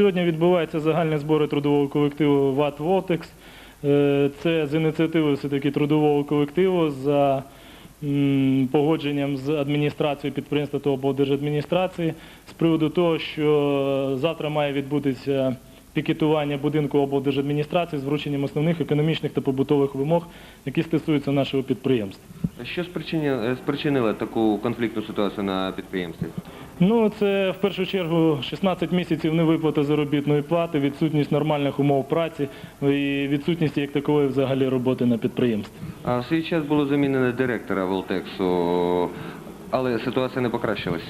Сьогодні відбуваються загальні збори трудового колективу ВАТ «Волтекс». Е, Це з ініціативи все-таки трудового колективу за погодженням з адміністрацією підприємства та облдержадміністрації з приводу того, що завтра має відбутися пікетування будинку облдержадміністрації з врученням основних економічних та побутових вимог, які стосуються нашого підприємства. Що спричинило таку конфліктну ситуацію на підприємстві? Ну, це в першу чергу 16 місяців невиплати заробітної плати, відсутність нормальних умов праці і відсутність як такової взагалі роботи на підприємстві. А в свій час було замінено директора Волтексу, але ситуація не покращилась.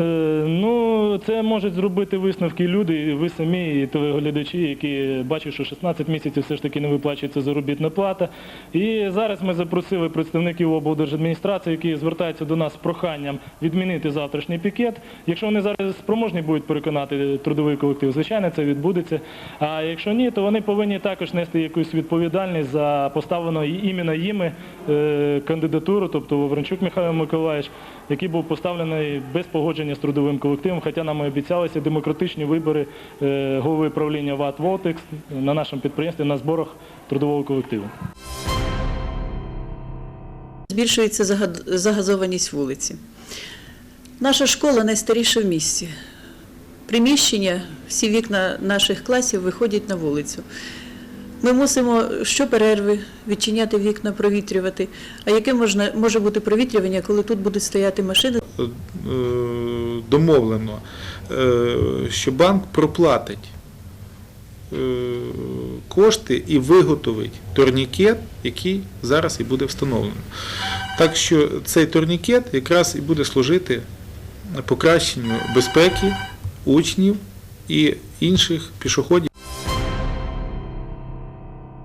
Е, ну, це можуть зробити висновки люди, ви самі, і телеглядачі, які бачать, що 16 місяців все ж таки не виплачується заробітна плата. І зараз ми запросили представників облдержадміністрації, які звертаються до нас з проханням відмінити завтрашній пікет. Якщо вони зараз спроможні будуть переконати трудовий колектив, звичайно, це відбудеться. А якщо ні, то вони повинні також нести якусь відповідальність за поставлену іменно їми е, кандидатуру, тобто Вавренчук Михайло Миколаївич, який був поставлений без погодження з трудовим колективом, хоча нам і обіцялися демократичні вибори е, голови правління ВАТ «Волтекс» на нашому підприємстві на зборах трудового колективу. Збільшується загазованість вулиці. Наша школа найстаріша в місті. Приміщення, всі вікна наших класів виходять на вулицю. Ми мусимо щоперерви відчиняти вікна, провітрювати. А яке можна, може бути провітрювання, коли тут будуть стояти машини? е, домовлено, е, що банк проплатить е, кошти і виготовить турнікет, який зараз і буде встановлено. Так що цей турнікет якраз і буде служити покращенню безпеки учнів і інших пішоходів.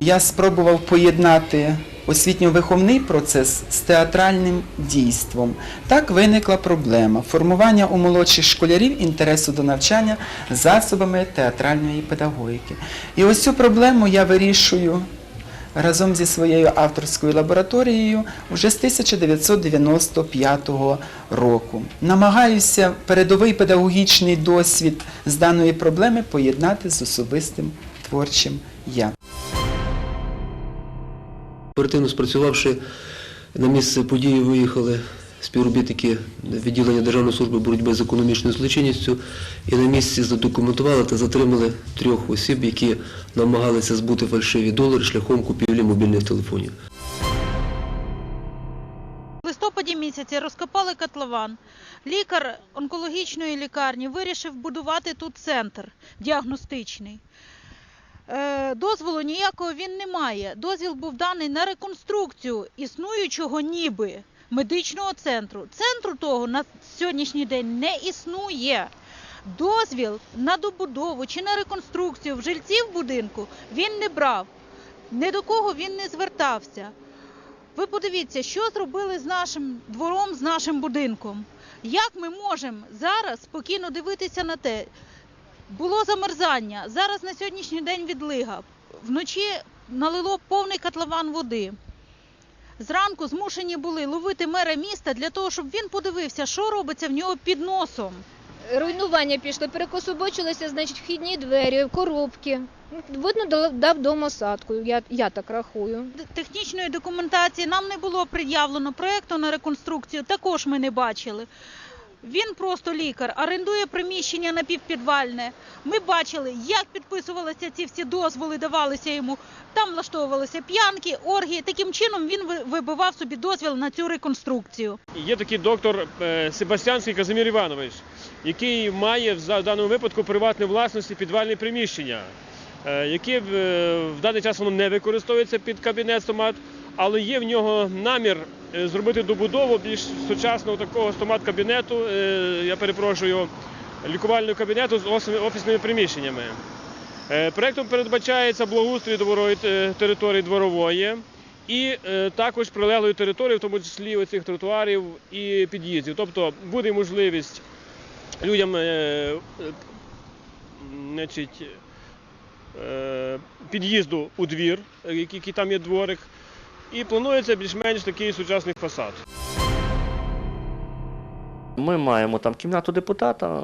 Я спробував поєднати освітньо-виховний процес з театральним дійством. Так виникла проблема формування у молодших школярів інтересу до навчання засобами театральної педагогіки. І ось цю проблему я вирішую разом зі своєю авторською лабораторією вже з 1995 року. Намагаюся передовий педагогічний досвід з даної проблеми поєднати з особистим творчим я. Оперативно спрацювавши на місце події, виїхали співробітники відділення Державної служби боротьби з економічною злочинністю і на місці задокументували та затримали трьох осіб, які намагалися збути фальшиві долари шляхом купівлі мобільних телефонів. В листопаді місяці розкопали котлован. Лікар онкологічної лікарні вирішив будувати тут центр діагностичний. Е, Дозволу ніякого він не має. Дозвіл був даний на реконструкцію існуючого ніби медичного центру. Центру того на сьогоднішній день не існує. Дозвіл на добудову чи на реконструкцію в жильців будинку він не брав. Ні до кого він не звертався. Ви подивіться, що зробили з нашим двором, з нашим будинком. Як ми можемо зараз спокійно дивитися на те? Було замерзання, зараз на сьогоднішній день відлига. Вночі налило повний котлован води. Зранку змушені були ловити мера міста для того, щоб він подивився, що робиться в нього під носом. руйнування пішло, перекособочилися, значить, вхідні двері, коробки. Видно, дав- дав домосадку, я, я так рахую. Технічної документації нам не було пред'явлено проєкту на реконструкцію, також ми не бачили. Він просто лікар, орендує приміщення напівпідвальне. Ми бачили, як підписувалися ці всі дозволи, давалися йому. Там влаштовувалися п'янки, оргії. Таким чином він вибивав собі дозвіл на цю реконструкцію. Є такий доктор е, Себастьянський Казимір Іванович, який має в даному випадку приватне власності підвальне приміщення, е, яке в даний час воно не використовується під кабінет стомат, але є в нього намір е, зробити добудову більш сучасного такого стомат-кабінету, е, я перепрошую, лікувального кабінету з офісними приміщеннями. Е, Проектом передбачається благоустрій дворової території дворової і також прилеглої території, в тому числі оцих тротуарів і під'їздів. Тобто буде можливість людям значить, під'їзду у двір, який там є дворик, і планується більш-менш такий сучасний фасад. Ми маємо там кімнату депутата,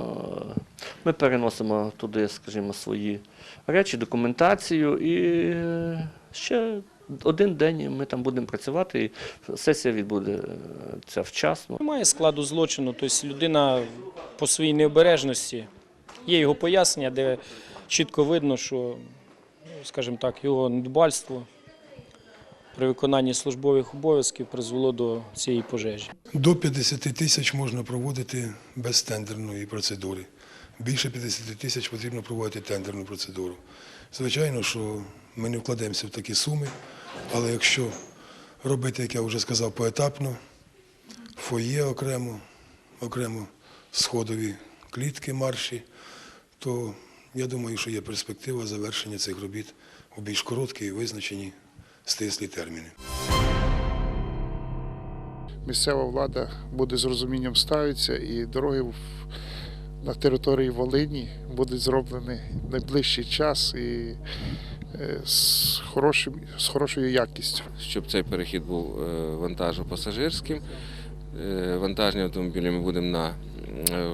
ми переносимо туди, скажімо, свої речі, документацію і ще один день ми там будемо працювати, і сесія відбудеться вчасно. Немає складу злочину, тобто людина по своїй необережності. Є його пояснення, де чітко видно, що, ну, скажімо так, його недбальство при виконанні службових обов'язків призвело до цієї пожежі. До 50 тисяч можна проводити без тендерної процедури. Більше 50 тисяч потрібно проводити тендерну процедуру. Звичайно, що ми не вкладемося в такі суми, але якщо робити, як я вже сказав, поетапно, фоє окремо, окремо сходові клітки, марші, то я думаю, що є перспектива завершення цих робіт у більш короткі і визначені стислі терміни. місцева влада буде з розумінням ставитися, і дороги в- на території Волині будуть зроблені в найближчий час і е, з, хорошим, з хорошою якістю. Щоб цей перехід був е, вантажо-пасажирським. Е, Вантажні автомобілі ми будемо на, е,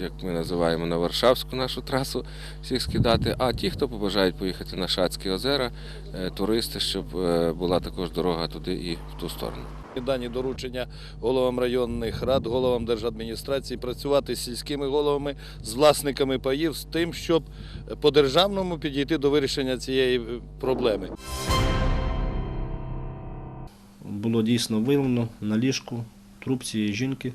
як ми називаємо, на Варшавську нашу трасу всіх скидати. А ті, хто побажають поїхати на Шацькі озера, е, туристи, щоб е, була також дорога туди і в ту сторону. Дані доручення головам районних рад, головам держадміністрації працювати з сільськими головами, з власниками паїв, з тим, щоб по державному підійти до вирішення цієї е, проблеми. Було дійсно виявлено на ліжку труп цієї жінки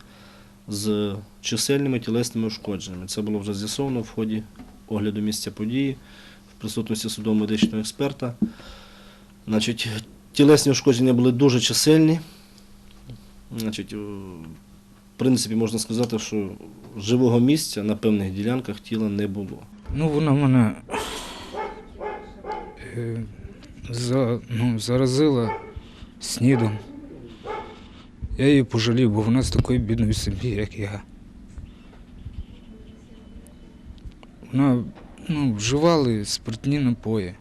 з чисельними тілесними ушкодженнями. Це було вже з'ясовано в ході огляду місця події в присутності судово-медичного експерта. Значить, тілесні ушкодження були дуже чисельні. Значить, в принципі, можна сказати, що живого місця на певних ділянках тіла не було. Ну, вона мене е, ну, заразила снідом. Я її пожалів, бо вона з такої бідної сім'ї, як я. Вона ну, вживали спиртні напої.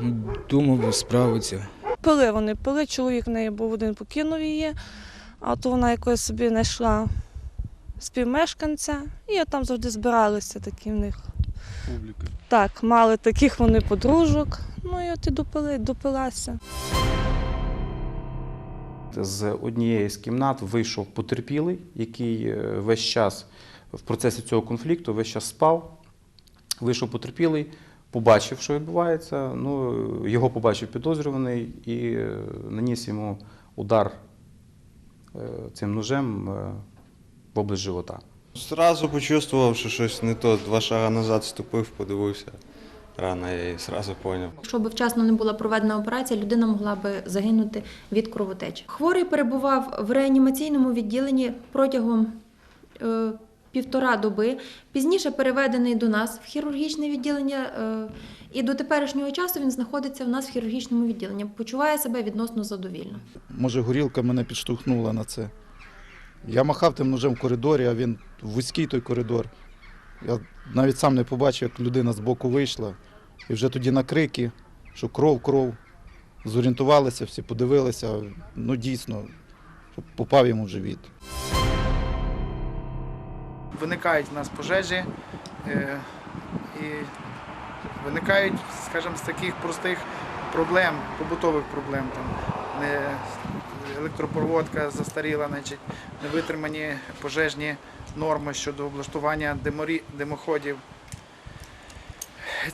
Ну, Думав, справиться. Пили вони, пили, чоловік в неї був один покинув її, а то вона якось собі знайшла співмешканця, і там завжди збиралися такі в них. Так, мали таких вони подружок, ну і от і допили, допилася. З однієї з кімнат вийшов потерпілий, який е, весь час в процесі цього конфлікту весь час спав. Вийшов потерпілий, побачив, що відбувається. Ну, його побачив підозрюваний і е, наніс йому удар е, цим ножем в область живота. Зразу почувствував, що щось не то. Два шага назад ступив, подивився. Рано я і зразу зрозумів. Якщо б вчасно не була проведена операція, людина могла би загинути від кровотечі. Хворий перебував в реанімаційному відділенні протягом е, півтора доби. Пізніше переведений до нас в хірургічне відділення. Е, і до теперішнього часу він знаходиться в нас в хірургічному відділенні. Почуває себе відносно задовільно. Може, горілка мене підштовхнула на це. Я махав тим ножем в коридорі, а він вузький той коридор. Я навіть сам не побачив, як людина з боку вийшла. І вже тоді на крики, що кров, кров. Зорієнтувалися всі, подивилися. Ну дійсно, попав йому в живіт. Виникають в нас пожежі е, і виникають, скажімо, з таких простих проблем, побутових проблем. Там, електропроводка застаріла, значить, невитримані пожежні норми щодо облаштування диморі, димоходів.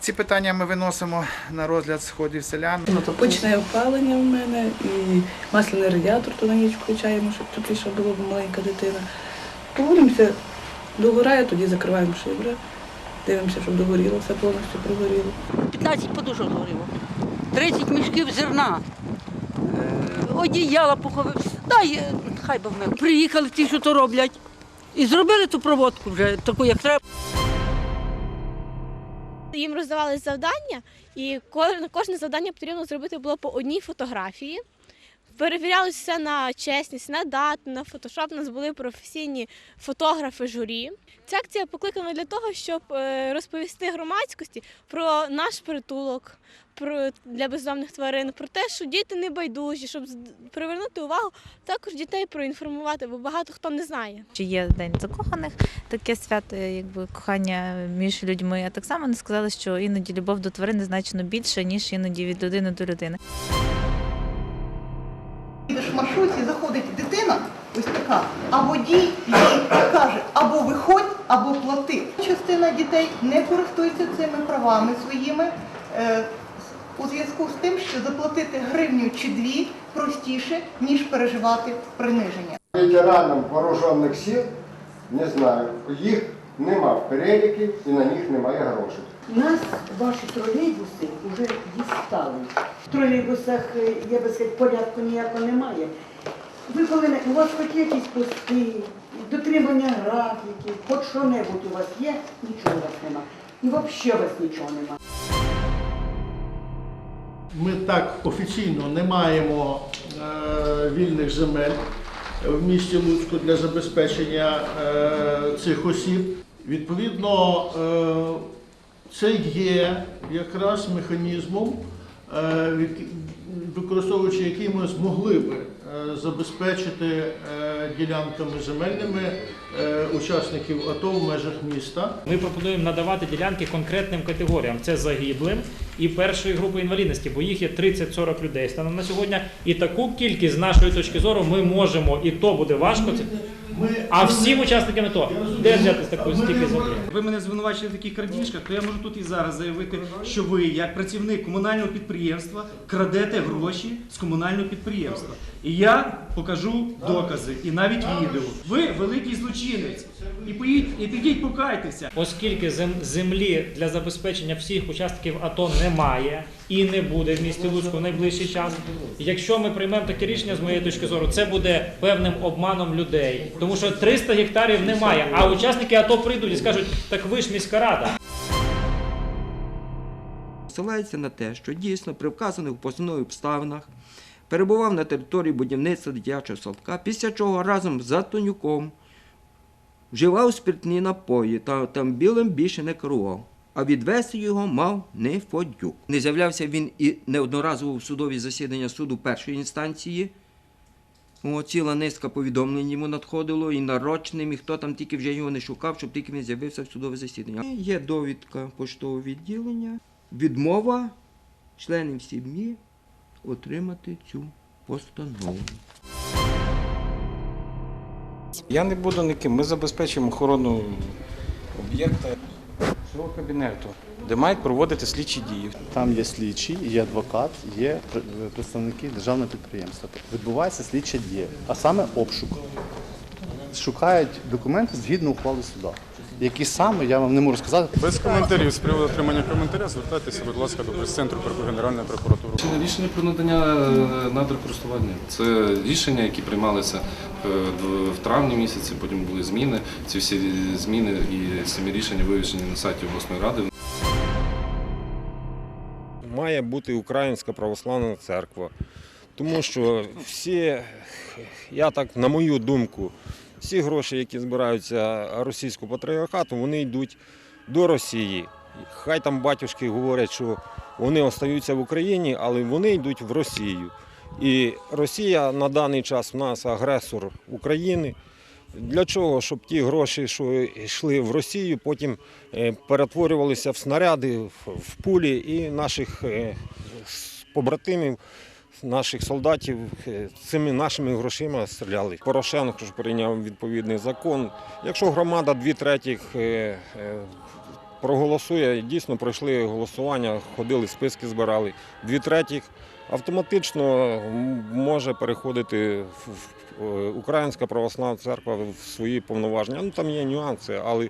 Ці питання ми виносимо на розгляд сходів селян. Топочне опалення в мене і масляний радіатор то на ніч включаємо, щоб тепліше було, бо маленька дитина. Поводимося, догорає, тоді закриваємо шибри. Дивимося, щоб догоріло, все повністю прогоріло. 15 подушок згоріло, 30 мішків зерна, е, одіяла поховив. Дай, е, хай би вмив. Приїхали ті, що то роблять, і зробили ту проводку вже таку, як треба. Їм роздавали завдання, і кожне завдання потрібно зробити було по одній фотографії. Перевірялося на чесність, на дату, на фотошоп. У нас були професійні фотографи журі. Ця акція покликана для того, щоб е, розповісти громадськості про наш притулок, про для бездомних тварин, про те, що діти не байдужі, щоб привернути увагу, також дітей проінформувати, бо багато хто не знає. Чи є День закоханих, таке свято, якби кохання між людьми. А так само не сказали, що іноді любов до тварини значно більше, ніж іноді від людини до людини. А водій їй каже, або виходь, або плати. Частина дітей не користується цими правами своїми е, у зв'язку з тим, що заплатити гривню чи дві простіше, ніж переживати приниження. Ветеранам вооружених сил, не знаю, їх нема в переліки і на них немає грошей. Нас ваші тролейбуси вже дістали. В тролейбусах, е, я би сказати, порядку ніякого немає. Ви не- у вас хоч якісь пости, дотримання графіків, хоч що-небудь у вас є, нічого у вас нема. І взагалі у вас нічого нема. Ми так офіційно не маємо е, вільних земель в місті Луцьку для забезпечення е, цих осіб. Відповідно, е, це є якраз механізмом, е, використовуючи який ми змогли би забезпечити е, ділянками земельними учасників АТО в межах міста. Ми пропонуємо надавати ділянки конкретним категоріям. Це загиблим і першої групи інвалідності, бо їх є 30-40 людей станом на сьогодні. І таку кількість з нашої точки зору ми можемо, і то буде важко. Це а всім учасникам АТО, де взяти таку стільки землі? Ви мене звинувачуєте в таких крадіжках, то я можу тут і зараз заявити, що ви, як працівник комунального підприємства, крадете гроші з комунального підприємства. І я покажу докази і навіть відео. Ви великий злочинець. І поїдь, і підіть покайтеся. Оскільки землі для забезпечення всіх учасників АТО немає і не буде в місті Луцьку в найближчий час. Якщо ми приймемо таке рішення, з моєї точки зору, це буде певним обманом людей, тому що 300 гектарів немає. А учасники АТО прийдуть і скажуть, так ви ж міська рада. Посилається на те, що дійсно при вказаних постанові обставинах перебував на території будівництва дитячого садка, після чого разом з Антонюком вживав спиртні напої та там білим більше не керував. А відвести його мав не Фодюк. Не з'являвся він і неодноразово в судові засідання суду першої інстанції. О, ціла низка повідомлень йому надходило і нарочним, і хто там тільки вже його не шукав, щоб тільки він з'явився в судове засідання. Є довідка поштового відділення, відмова членів сім'ї отримати цю постанову. Я не буду ніким. Ми забезпечимо охорону об'єкта свого кабінету, де мають проводити слідчі дії. Там є слідчий, є адвокат, є представники державного підприємства. Відбувається слідча дія, а саме обшук. Шукають документи згідно ухвали суда. Які саме я вам не можу сказати. Без коментарів з приводу отримання коментаря звертайтеся, будь ласка, до прес-центру Генеральної прокуратури. Рішення про надання е, надр користування. Це рішення, які приймалися в- в травні місяці, потім були зміни. Ці всі зміни і самі рішення вивішені на сайті обласної ради. має бути Українська православна церква. Тому що всі, я так, на мою думку, всі гроші, які збираються російського патріархату, вони йдуть до Росії. Хай там батюшки говорять, що вони остаються в Україні, але вони йдуть в Росію. І Росія на даний час в нас агресор України. Для чого? Щоб ті гроші, що йшли в Росію, потім е, перетворювалися в снаряди, в- пулі і наших е, побратимів, наших солдатів е, цими нашими грошима стріляли. Порошенко ж прийняв відповідний закон. Якщо громада дві третіх проголосує, дійсно пройшли голосування, ходили, списки збирали. Дві третіх автоматично може переходити в- е, Українська православна церква в свої повноваження. Ну там є нюанси, але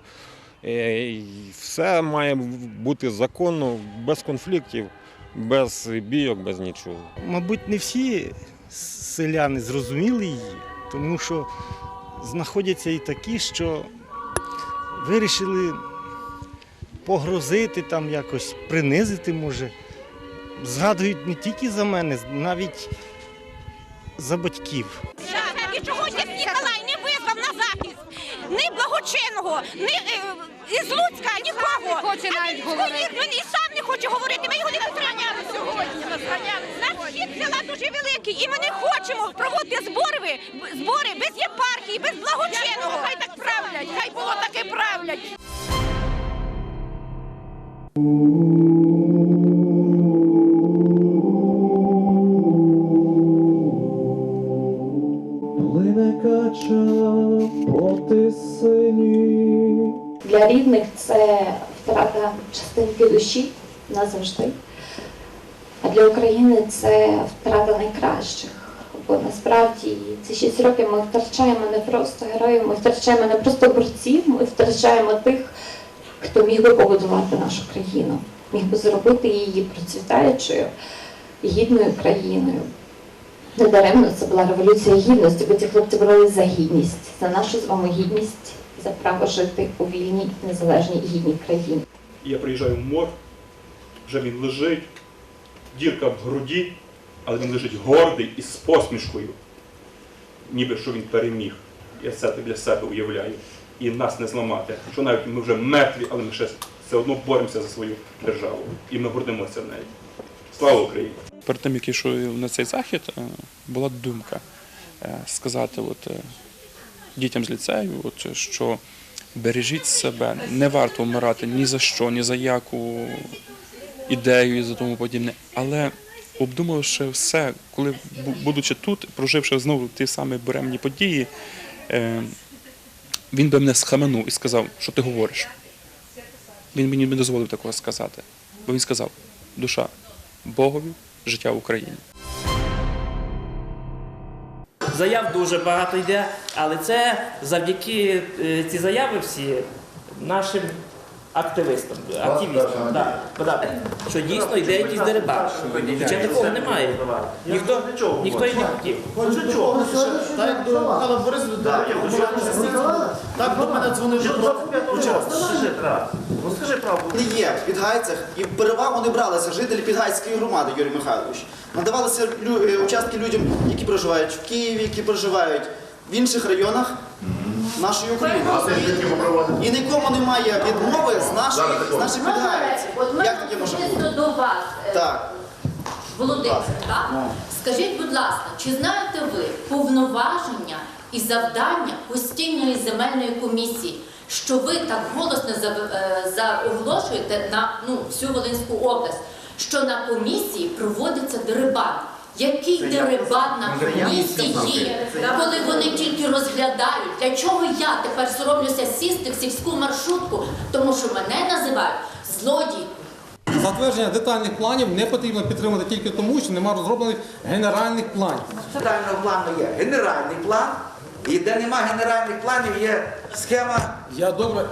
е, все має бути законно, без конфліктів, без бійок, без нічого. Мабуть, не всі селяни зрозуміли її, тому що знаходяться і такі, що вирішили погрозити там якось, принизити може. Згадують не тільки за мене, навіть за батьків. І чого дід Ніколай не визвав на захист ні благочинного, ні е, із Луцька, нікого. Хоче навіть говорити. Він і сам не хоче говорити. Ми його не розганяли сьогодні. Наш хід села дуже великий, і ми не хочемо проводити збори, збори без єпархії, без благочинного. Плине кача по тисині. Для рідних це втрата частинки душі назавжди. А для України це втрата найкращих. Бо насправді ці шість років ми втрачаємо не просто героїв, ми втрачаємо не просто борців, ми втрачаємо тих, хто міг би побудувати нашу країну, міг би зробити її процвітаючою, гідною країною. Недаремно це була революція гідності, бо ці хлопці боролись за гідність, за нашу з вами гідність, за право жити у вільній, незалежній гідній країні. Я приїжджаю в мор, вже він лежить, дірка в груді, але він лежить гордий і з посмішкою, ніби що він переміг. Я це для себе уявляю. І нас не зламати. Що навіть ми вже мертві, але ми ще все одно боремося за свою державу. І ми гордимося нею. Слава Україні! Перед тим, як йшов на цей захід, е, була думка е, сказати от, е, дітям з ліцею, от, що бережіть себе, не варто вмирати ні за що, ні за яку ідею і за тому подібне. Але обдумавши все, коли будучи тут, проживши знову ті самі буремні події, він би мене схаменув і сказав, що ти говориш. Він мені не дозволив такого сказати. Бо він сказав: душа Богові, життя в Україні. Заяв дуже багато йде, але це завдяки е, ці заяви всі нашим активістам, активістам. Да, да, що дійсно йде якийсь дерибан. Хоча такого немає. Ніхто, ніхто і не хотів. Так як до Михайла Борисовича, так до мене дзвонив Ну скажи правду. Не є в Підгайцях і в перевагу не бралися жителі Підгайської громади, Юрій Михайлович. Надавалися лю- е, участки людям, які проживають в Києві, які проживають в інших районах нашої України. І нікому немає відмови з наших, з підгайців. От мене Як таке може бути? до вас, е, Так. Володимир, так? Ну. Скажіть, будь ласка, чи знаєте ви повноваження і завдання постійної земельної комісії, що ви так голосно е, заоголошуєте на ну, всю Волинську область, що на комісії проводиться дерибан? Який дерибан на. Це я коли вони тільки розглядають? Для чого я тепер соромлюся сісти в сільську маршрутку, тому що мене називають злодій. Затвердження детальних планів не потрібно підтримувати тільки тому, що немає розроблених генеральних планів. Детального плану є генеральний план, і де нема генеральних планів, є схема. Я добре,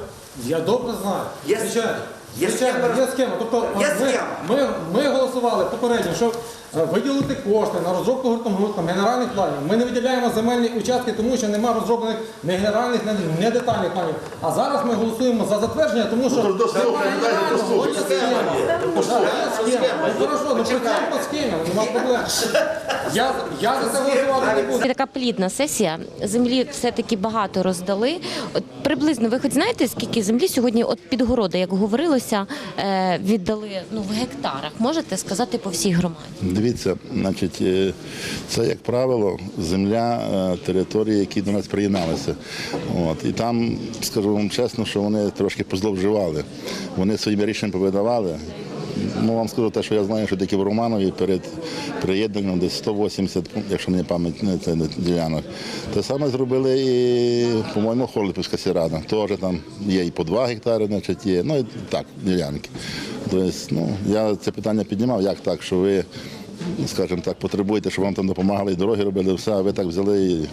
я добре знаю. Є- Звичайно. є Звичайно, схема. є схема. Тобто Є ми, схема. Ми, ми голосували попередньо, щоб е, виділити кошти на розробку гуртом генеральних планів. Ми не виділяємо земельні участки, тому що немає розроблених не генеральних, не, детальних планів. А зараз ми голосуємо за затвердження, тому що Ну, то слухай, Немає дайте дослухати. схема. Є. Ну, Хорошо, ну працюємо по схемі, нема проблем. Я, я за це голосувати не буду. Така плідна сесія. Землі все-таки багато роздали. От приблизно ви хоч знаєте, скільки землі сьогодні от під городи, як говорилося, е, віддали ну в гектарах. Можете сказати по всій громаді? Дивіться, значить, е, це, як правило, земля е, території, які до нас приєдналися. От. І там, скажу вам чесно, що вони трошки позловживали. Вони своїми рішеннями повидавали. Ну, вам скажу те, що я знаю, що таки в Романові перед приєднанням десь 180, якщо мені пам'ять це ділянок. Те саме зробили і, по-моєму, Холодпівська сільрада. Теж там є і по 2 гектари, значить, є. Ну і так, ділянки. Тобто, ну, я це питання піднімав, як так, що ви, скажімо так, потребуєте, щоб вам там допомагали і дороги робили, все, а ви так взяли і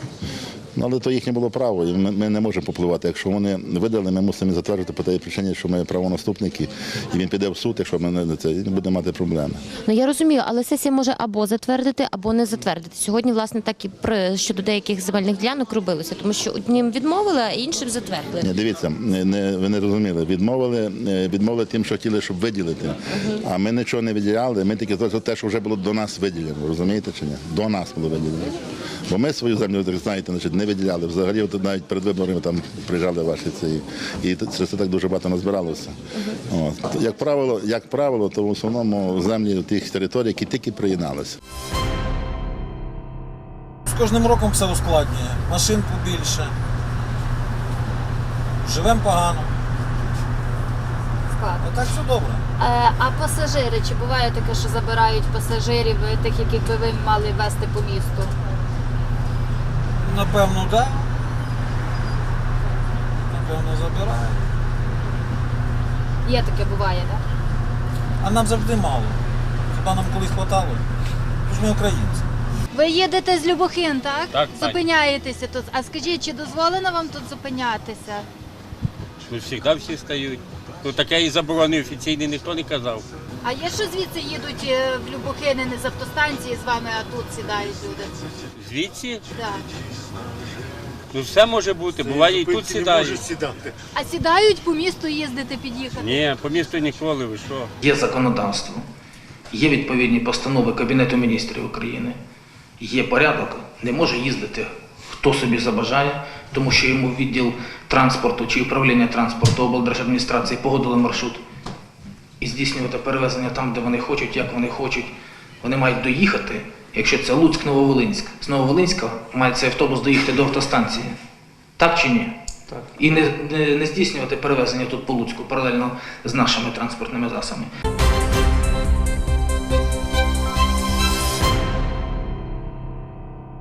але то їхнє було право, і ми, ми не можемо попливати. Якщо вони видали, ми мусимо затвердити по тій причині, що ми правонаступники, і він піде в суд, якщо ми не це, не буде мати проблеми. Ну я розумію, але сесія може або затвердити, або не затвердити. Сьогодні, власне, так і при щодо деяких земельних ділянок робилося, тому що одним відмовили, а іншим затвердили. Ні, дивіться, не, не- ви не розуміли. Відмовили, е, відмовили тим, що хотіли, щоб виділити. А ми нічого не виділяли, ми тільки те, що вже було до нас виділено. Розумієте чи ні? До нас було виділено. Бо ми свою землю, знаєте, значить, не виділяли. Взагалі, от навіть перед виборами там приїжджали ваші ці. І це так дуже багато назбиралося. От. Як правило, як правило, то в основному землі тих територій, які тільки приєдналися. З кожним роком все ускладнює. Машин побільше. Живемо погано. А так все добре. Е, А пасажири, чи буває таке, що забирають пасажирів, е, тих, яких би ви мали вести по місту? Напевно, так. Да. Напевно, забирають. Є таке, буває, так? А нам завжди мало. Хіба нам колись хватало? Ми ми українці. Ви їдете з Любохин, так? Так, так. Зупиняєтеся тут. А скажіть, чи дозволено вам тут зупинятися? Тут завжди всі стають. Тут таке і заборони офіційні ніхто не казав. А є що звідси їдуть е, в Любохини не з автостанції з вами, а тут сідають люди? Звідси Так. ну все може бути, буває і тут сідають. А сідають по місту їздити під'їхати? Ні, по місту ніколи, ви що? Є законодавство, є відповідні постанови Кабінету міністрів України, є порядок, не може їздити хто собі забажає, тому що йому відділ транспорту чи управління транспорту облдержадміністрації погодили маршрут і здійснювати перевезення там, де вони хочуть, як вони хочуть. Вони мають доїхати, якщо це Луцьк Нововолинськ. З Нововолинська має цей автобус доїхати до автостанції. Так чи ні? Так. І не, не, не здійснювати перевезення тут по Луцьку паралельно з нашими транспортними засобами.